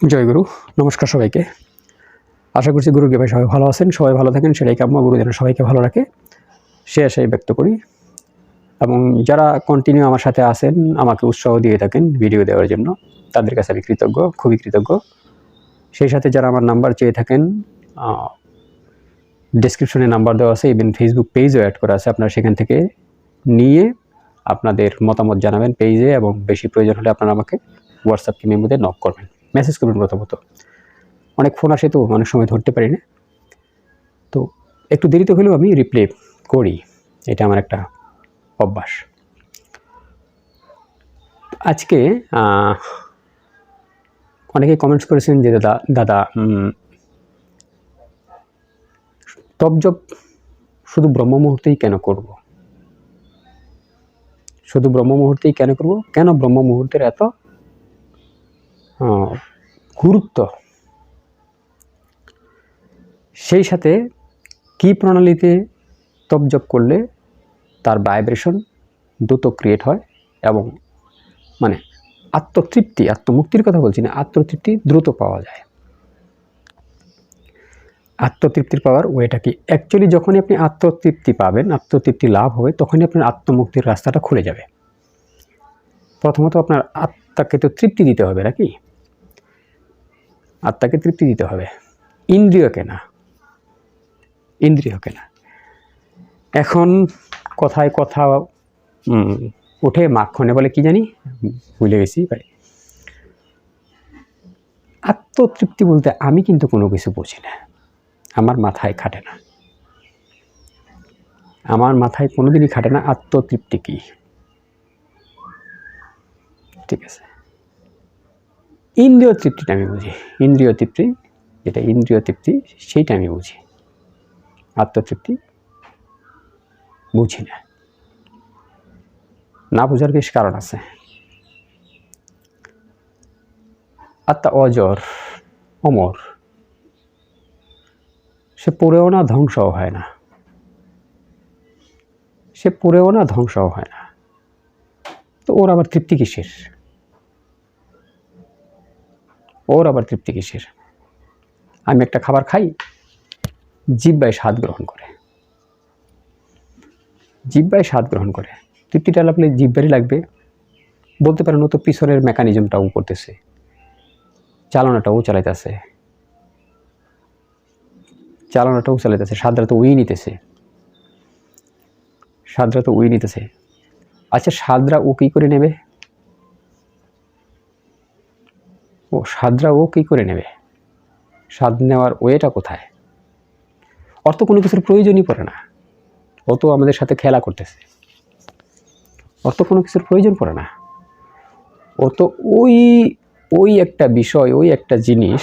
জয় গুরু, নমস্কার সবাইকে। আশা করছি গুরু ভাই সবাই ভালো আছেন, সবাই ভালো থাকেন, সেটাই কাম্য গুরু যেন সবাইকে ভালো রাখে। সে আশাই ব্যক্ত করি। এবং যারা কন্টিনিউ আমার সাথে আছেন, আমাকে উৎসাহ দিয়ে থাকেন ভিডিও দেওয়ার জন্য, তাদের কাছে আমি কৃতজ্ঞ, খুবই কৃতজ্ঞ। সেই সাথে যারা আমার নাম্বার চেয়ে থাকেন ডিসক্রিপশনে নাম্বার দেওয়া আছে ইভেন ফেসবুক পেজও অ্যাড করা আছে, আপনারা সেখান থেকে নিয়ে আপনাদের মতামত জানাবেন পেজে এবং বেশি প্রয়োজন হলে আপনারা আমাকে হোয়াটসঅ্যাপ কিংবা মধ্যে নক করবেন। মেসেজ করবেন প্রথমত অনেক ফোন আসে তো অনেক সময় ধরতে পারি না। তো একটু দেরিতে হলেও আমি রিপ্লে করি। এটা আমার একটা অভ্যাস। আজকে আহ, অনেকেই কমেন্টস করেছেন যে দাদা দাদা উম, তবজব শুধু ব্রহ্ম মুহূর্তেই কেন করব? শুধু ব্রহ্ম মুহূর্তেই কেন করব? কেন ব্রহ্ম মুহূর্তের এত গুরুত্ব। সেই সাথে কি প্রণালীতে তপজপ করলে তার ভাইব্রেশন দ্রুত ক্রিয়েট হয় এবং মানে আত্মতৃপ্তি, আত্মমুক্তির কথা বলছি না, আত্মতৃপ্তি দ্রুত পাওয়া যায়। আত্মতৃপ্তির পাওয়ার ওয়েটা কি? অ্যাকচুয়ালি যখনই আপনি আত্মতৃপ্তি পাবেন, আত্মতৃপ্তি লাভ হবে, তখনই আপনার আত্মমুক্তির রাস্তাটা খুলে যাবে। প্রথমত আপনার আত্মাকে তো তৃপ্তি দিতে হবে নাকি? আত্মাকে তৃপ্তি দিতে হবে। ইন্দ্রিয়কে না ইন্দ্রিয়কে না এখন কথায় কথা উঠে মাখনে বলে কি জানি? ভুলে গেছি ভাই আত্মতৃপ্তি বলতে আমি কিন্তু কোনো কিছু বুঝি না। আমার মাথায় খাটে না। আমার মাথায় কোনোদিনই খাটে না আত্মতৃপ্তি কী। ঠিক আছে। ইন্দ্রিয় তৃপ্তিটা আমি বুঝি। ইন্দ্রিয় তৃপ্তি, যেটা ইন্দ্রিয় তৃপ্তি, সেইটা আমি বুঝি। আত্মতৃপ্তি বুঝি না। না বোঝার বেশ কারণ আছে। আত্মা অজর, অমর। সে পড়েও না, ধ্বংসও হয় না। সে পড়েও না, ধ্বংসও হয় না। তো ওর আবার তৃপ্তি কিসের? ওর আবার তৃপ্তি কিসের? আমি একটা খাবার খাই, জিব্বায় স্বাদ গ্রহণ করে। জিব্বায় স্বাদ গ্রহণ করে। তৃপ্তিটা লাগলে জিব্বারই লাগবে। বলতে পারেন ও তো পিছনের মেকানিজমটাও করতেছে। চালনাটাও চালাইতেছে। চালনাটাও চালাইতেছে। সাদরা তো উই নিতেছে। স্বাদরা তো উই নিতেছে। আচ্ছা স্বাদরা ও কী করে নেবে? ও স্বাদরা ও কী করে নেবে? স্বাদ নেওয়ার ওয়েটা কোথায়? অর্থ কোনো কিছুর প্রয়োজনই পড়ে না। ও তো আমাদের সাথে খেলা করতেছে। অর্থ কোনো কিছুর প্রয়োজন পড়ে না। ও তো ওই ওই একটা বিষয়, ওই একটা জিনিস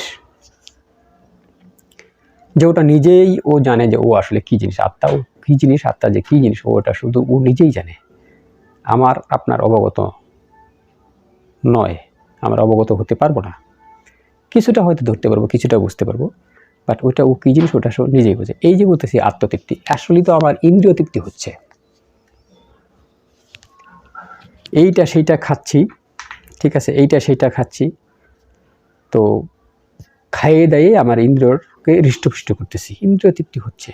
যে ওটা নিজেই ও জানে যে ও আসলে কী জিনিস। আত্মা ও কী জিনিস আত্মা যে কী জিনিস, ওটা শুধু ও নিজেই জানে। আমার, আপনার অবগত নয়। আমরা অবগত হতে পারব না। কিছুটা হয়তো ধরতে পারব, কিছুটা বুঝতে পারব বাট ওইটা ও কী জিনিস ওটা নিজেই বোঝে। এই যে বলতেছি আত্মতৃপ্তি, আসলেই তো আমার ইন্দ্রিয় তৃপ্তি হচ্ছে। এইটা সেইটা খাচ্ছি, ঠিক আছে, এইটা সেইটা খাচ্ছি, তো খাইয়ে দাইয়ে আমার ইন্দ্রিয়কে হৃষ্টপুষ্ট করতেছি। ইন্দ্রিয় তৃপ্তি হচ্ছে।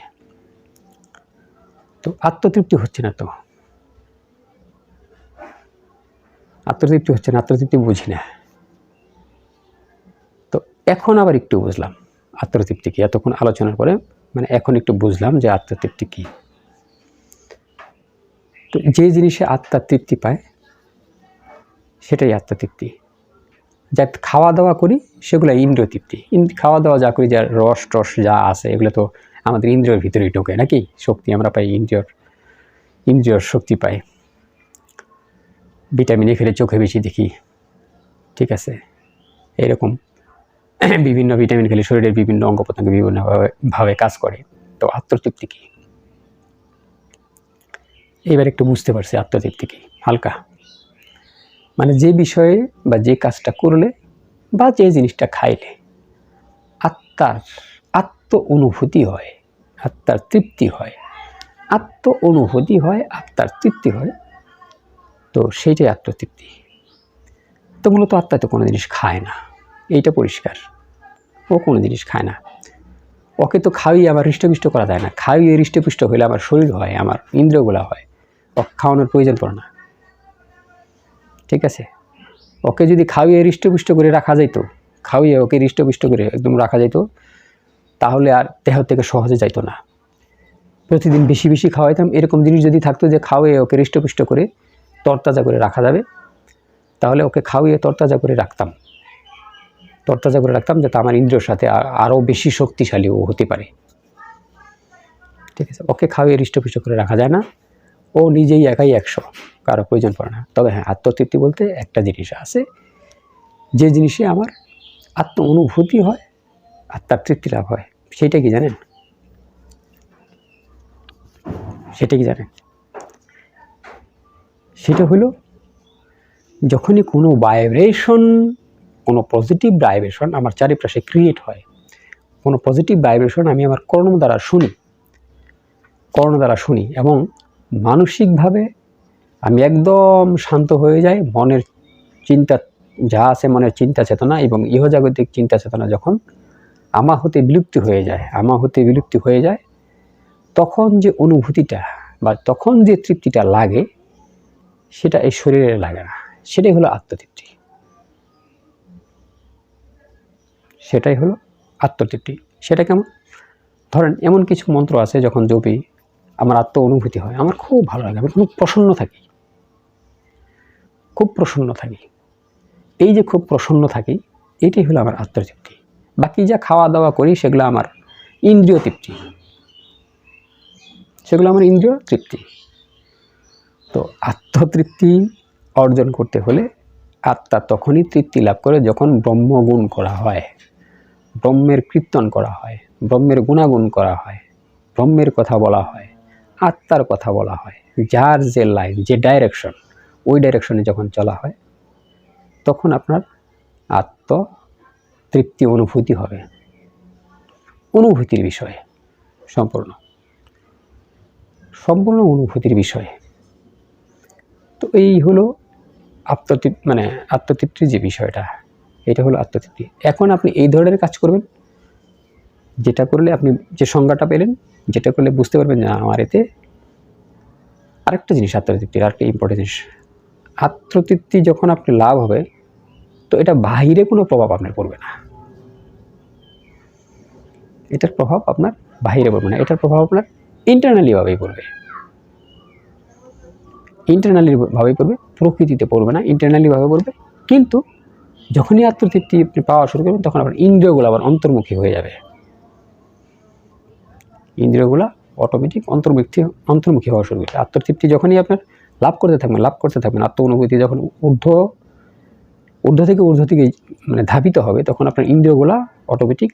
তো আত্মতৃপ্তি হচ্ছে না তো। আত্মতৃপ্তি হচ্ছে না, আত্মতৃপ্তি বুঝি না। তো এখন আবার একটু বুঝলাম আত্মতৃপ্তি কী। এতক্ষণ আলোচনার পরে মানে এখন একটু বুঝলাম যে আত্মতৃপ্তি কী। তো যে জিনিসে আত্মার তৃপ্তি পায়, সেটাই আত্মতৃপ্তি। যা খাওয়া দাওয়া করি সেগুলো ইন্দ্রিয় তৃপ্তি খাওয়া দাওয়া যা করি, যা রস টস যা আছে, এগুলো তো আমাদের ইন্দ্রিয়র ভিতরেই ঢোকে নাকি? শক্তি আমরা পাই, ইন্দ্রিয়র ইন্দ্রিয়র শক্তি পাই। ভিটামিন এ খেলে চোখে বেশি দেখি। ঠিক আছে? এরকম বিভিন্ন ভিটামিন খেলে শরীরের বিভিন্ন অঙ্গ প্রত্যঙ্গ বিভিন্নভাবে ভাবে কাজ করে। তো আত্মতৃপ্তি কী? এবার একটু বুঝতে পারছি আত্মতৃপ্তি কী। হালকা। মানে যে বিষয়ে বা যে কাজটা করলে বা যে জিনিসটা খাইলে আত্মার আত্ম অনুভূতি হয়, আত্মার তৃপ্তি হয়। আত্ম অনুভূতি হয়, আত্মার তৃপ্তি হয় তো সেইটাই আত্মতৃপ্তি তো মূলত আত্মা তো কোনো জিনিস খায় না। এইটা পরিষ্কার। ও কোনো জিনিস খায় না। ওকে তো খাওয়িয়ে আবার হৃষ্টপুষ্ট করা যায় না। খাওয়িয়ে হৃষ্টপুষ্ট হলে আমার শরীর হয়, আমার ইন্দ্রিয়গুলা হয়। ওকে খাওয়ানোর প্রয়োজন পড়ে না। ঠিক আছে? ওকে যদি খাওয়িয়ে হৃষ্টপুষ্ট করে রাখা যাইতো খাওয়িয়ে ওকে হৃষ্টপুষ্ট করে একদম রাখা যাইতো, তাহলে আর দেহ থেকে সহজে যাইতো না। প্রতিদিন বেশি বেশি খাওয়াইতাম। এরকম জিনিস যদি থাকতো যে খাওয়িয়ে ওকে হৃষ্টপুষ্ট করে তরতাজা করে রাখা যাবে। তাহলে ওকে খাওয়িয়ে তরতাজা করে রাখতাম। তরতাজা করে রাখতাম যাতে আমার ইন্দ্রিয়র সাথে আরও বেশি শক্তিশালী ও হতে পারে। ঠিক আছে, ওকে খাওয়িয়ে হৃষ্টপুষ্ট করে রাখা যায় না। ও নিজেই একাই একশো, কারও প্রয়োজন পড়ে না। তবে হ্যাঁ আত্মতৃপ্তি বলতে একটা জিনিস আছে। যে জিনিসে আমার আত্ম অনুভূতি হয়, আত্মার তৃপ্তি লাভ হয়, সেটা কি জানেন? সেটা কি জানেন? সেটা হলো, যখনই কোনো ভাইব্রেশন কোনো পজিটিভ ভাইব্রেশন আমার চারিপাশে ক্রিয়েট হয়, কোনো পজিটিভ ভাইব্রেশন আমি আমার কর্ণ দ্বারা শুনি কর্ণ দ্বারা শুনি এবং মানসিকভাবে আমি একদম শান্ত হয়ে যাই, মনের চিন্তা, যা আছে মনের চিন্তা চেতনা এবং ইহজাগতিক চিন্তা চেতনা যখন আমা হতে বিলুপ্তি হয়ে যায়, আমা হতে বিলুপ্তি হয়ে যায়, তখন যে অনুভূতিটা বা তখন যে তৃপ্তিটা লাগে সেটা এই শরীরে লাগে না। সেটাই হলো আত্মতৃপ্তি। সেটাই হলো আত্মতৃপ্তি। সেটা কেমন? ধরেন এমন কিছু মন্ত্র আছে যখন জপি, আমার আত্ম অনুভূতি হয়, আমার খুব ভালো লাগে, আমি খুব প্রসন্ন থাকি। খুব প্রসন্ন থাকি। এই যে খুব প্রসন্ন থাকি, এটাই হলো আমার আত্মতৃপ্তি। বাকি যা খাওয়া দাওয়া করি, সেগুলো আমার ইন্দ্রিয় তৃপ্তি। সেগুলো আমার ইন্দ্রিয় তৃপ্তি। তো আত্মতৃপ্তি অর্জন করতে হলে আত্মা তখনই তৃপ্তি লাভ করে যখন ব্রহ্মগুণ করা হয়। ব্রহ্মের কীর্তন করা হয়, ব্রহ্মের গুণাগুণ করা হয়, ব্রহ্মের কথা বলা হয়, আত্মার কথা বলা হয়, যার যে লাইন যে ডাইরেকশন ওই ডাইরেকশনে যখন চলা হয়, তখন আপনার আত্ম তৃপ্তি অনুভূতি হবে। অনুভূতির বিষয়ে সম্পূর্ণ। সম্পূর্ণ অনুভূতির বিষয়। তো এই হলো আত্মতৃপ্তি মানে আত্মতৃপ্তির যে বিষয়টা, এটা হলো আত্মতৃপ্তি। এখন আপনি এই ধরনের কাজ করবেন, যেটা করলে আপনি যে সংজ্ঞাটা পেলেন, যেটা করলে বুঝতে পারবেন যে আমার এতে আরেকটা জিনিস আত্মতৃপ্তির, আরেকটা ইম্পর্টেন্ট জিনিস। আত্মতৃপ্তি যখন আপনি লাভ হবে, তো এটা বাহিরে কোনো প্রভাব আপনার পড়বে না। এটার প্রভাব আপনার বাহিরে পড়বে না, এটার প্রভাব আপনার ইন্টারনালি ভাবেই পড়বে। ইন্টারনালি ভাবেই পড়বে প্রকৃতিতে পড়বে না ইন্টারনালি ভাবে পড়বে। কিন্তু যখনই আত্মতৃপ্তি আপনি পাওয়া শুরু করবেন, তখন আপনার ইন্দ্রিয়গুলো আবার অন্তর্মুখী হয়ে যাবে। ইন্দ্রিয়গুলো অটোমেটিক অন্তর্মুখী অন্তর্মুখী হওয়া শুরু করবে। আত্মতৃপ্তি যখনই আপনার লাভ করতে থাকবেন, লাভ করতে থাকবেন আত্ম অনুভূতি যখন ঊর্ধ্ব ঊর্ধ্ব থেকে ঊর্ধ্ব থেকে মানে ধাবিত হবে, তখন আপনার ইন্দ্রিয়গুলা অটোমেটিক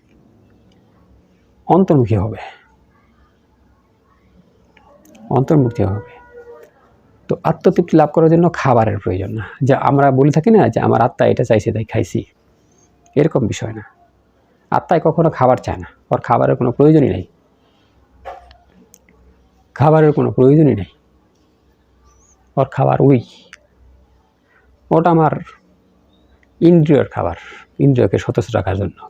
অন্তর্মুখী হবে। অন্তর্মুক্তি হবে। আত্মতৃপ্তি লাভ করার জন্য খাবারের প্রয়োজন না। যে আমরা বলে থাকি না যে, আমার আত্মা এটা চাইছে, তাই খাইছি। এরকম বিষয় না। আত্মায় কখনো খাবার চায় না। ওর খাবারের কোনো প্রয়োজনই নেই। খাবারের কোনো প্রয়োজনই নেই। ওর খাবার ওই। ওটা আমার ইন্দ্রিয়র খাবার। ইন্দ্রিয়কে সতেজ রাখার জন্য।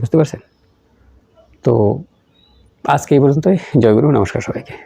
বুঝতে পারছেন? তো আজকে এই পর্যন্তই। জয়গুরু নমস্কার সবাইকে।